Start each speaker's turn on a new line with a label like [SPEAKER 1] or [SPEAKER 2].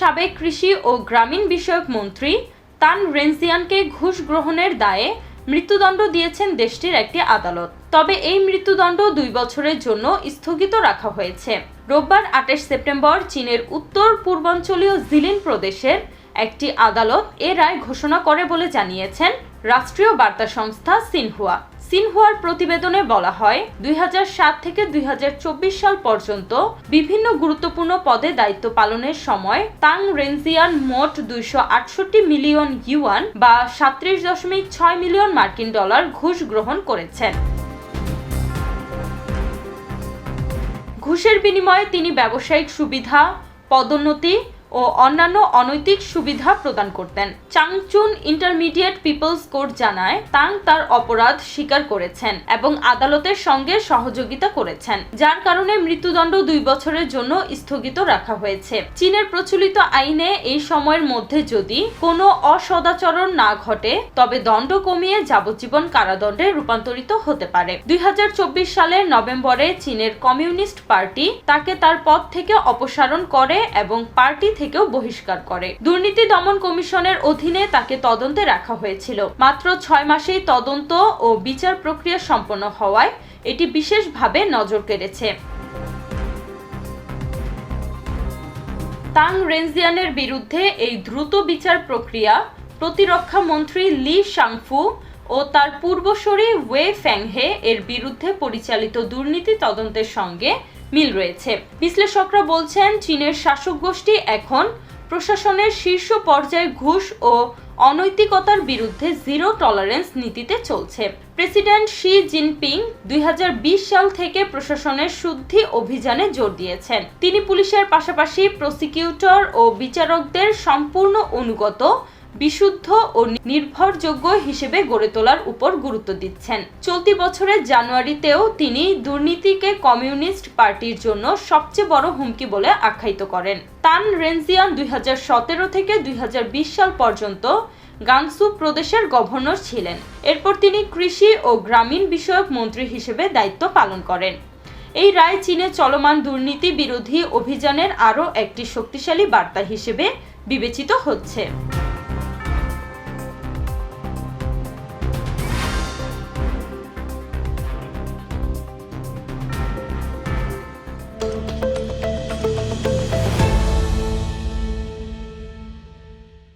[SPEAKER 1] সাবেক কৃষি ও গ্রামীণ বিষয়ক মন্ত্রী তান রেনজিয়ানকে ঘুষ গ্রহণের দায়ে মৃত্যুদণ্ড দিয়েছেন দেশটির একটি আদালত। তবে এই মৃত্যুদণ্ড দুই বছরের জন্য স্থগিত রাখা হয়েছে। রোববার আঠাশ সেপ্টেম্বর চীনের উত্তর পূর্বাঞ্চলীয় জিলিন প্রদেশের একটি আদালত এ রায় ঘোষণা করে বলে জানিয়েছেন রাষ্ট্রীয় বার্তা সংস্থা সিনহুয়া। সিনহুয়ার প্রতিবেদনে বলা হয়, দুই হাজার সাত থেকে দুই হাজার চব্বিশ সাল পর্যন্ত বিভিন্ন গুরুত্বপূর্ণ পদে দায়িত্ব পালনের সময় তাং রেনজিয়ান মোট দুইশো আটষট্টি মিলিয়ন ইউয়ান বা সাত্রিশ দশমিক ছয় মিলিয়ন মার্কিন ডলার ঘুষ গ্রহণ করেছেন। ঘুষের বিনিময়ে তিনি ব্যবসায়িক সুবিধা, পদোন্নতি ও অন্যান্য অনৈতিক সুবিধা প্রদান করতেন। চাংচুন ইন্টারমিডিয়েট পিপলস কোর্ট জানায়, তাং তার অপরাধ স্বীকার করেছেন এবং আদালতের সঙ্গে সহযোগিতা করেছেন, যার কারণে মৃত্যুদণ্ড দুই বছরের জন্য স্থগিত রাখা হয়েছে। চীনের প্রচলিত আইনে এই সময়ের মধ্যে যদি কোনো অসদাচরণ না ঘটে, তবে দণ্ড কমিয়ে যাবজ্জীবন কারাদণ্ডে রূপান্তরিত হতে পারে। দুই হাজার চব্বিশ সালের নভেম্বরে চীনের কমিউনিস্ট পার্টি তাকে তার পদ থেকে অপসারণ করে এবং পার্টি থেকেও বহিষ্কার করে। দুর্নীতি দমন কমিশনের অধীনে তাকে তদন্তে রাখা হয়েছিল। মাত্র ছয় মাসেই তদন্ত ও বিচার প্রক্রিয়া সম্পন্ন হওয়ায় এটি বিশেষভাবে নজর কেড়েছে। তাং রেনজিয়ানের বিরুদ্ধে এই দ্রুত বিচার প্রক্রিয়া প্রতিরক্ষা মন্ত্রী লি শাংফু ও তার পূর্বসরী ওয়ে ফ্যাংহে এর বিরুদ্ধে পরিচালিত দুর্নীতি তদন্তের সঙ্গে মিল রয়েছে। বিশ্লেষকরা বলছেন, চীনের শাসক গোষ্ঠী এখন প্রশাসনের শীর্ষ পর্যায়ে ঘুষ ও অনৈতিকতার বিরুদ্ধে জিরো টলারেন্স নীতিতে চলছে। প্রেসিডেন্ট শি জিনপিং দুই হাজার বিশ সাল থেকে প্রশাসনের শুদ্ধি অভিযানে জোর দিয়েছেন। তিনি পুলিশের পাশাপাশি প্রসিকিউটর ও বিচারকদের সম্পূর্ণ অনুগত বিশুদ্ধ ও নির্ভরযোগ্য হিসেবে গড়ে তোলার উপর গুরুত্ব দিচ্ছেন। চলতি বছরের জানুয়ারিতেও তিনি দুর্নীতিকে কমিউনিস্ট পার্টির জন্য সবচেয়ে বড় হুমকি বলে আখ্যায়িত করেন। তান রেনজিয়ান দুই হাজার সতেরো থেকে দুই হাজার বিশ সাল পর্যন্ত গাংসু প্রদেশের গভর্নর ছিলেন। এরপর তিনি কৃষি ও গ্রামীণ বিষয়ক মন্ত্রী হিসেবে দায়িত্ব পালন করেন। এই রায় চীনে চলমান দুর্নীতি বিরোধী অভিযানের আরও একটি শক্তিশালী বার্তা হিসেবে বিবেচিত হচ্ছে।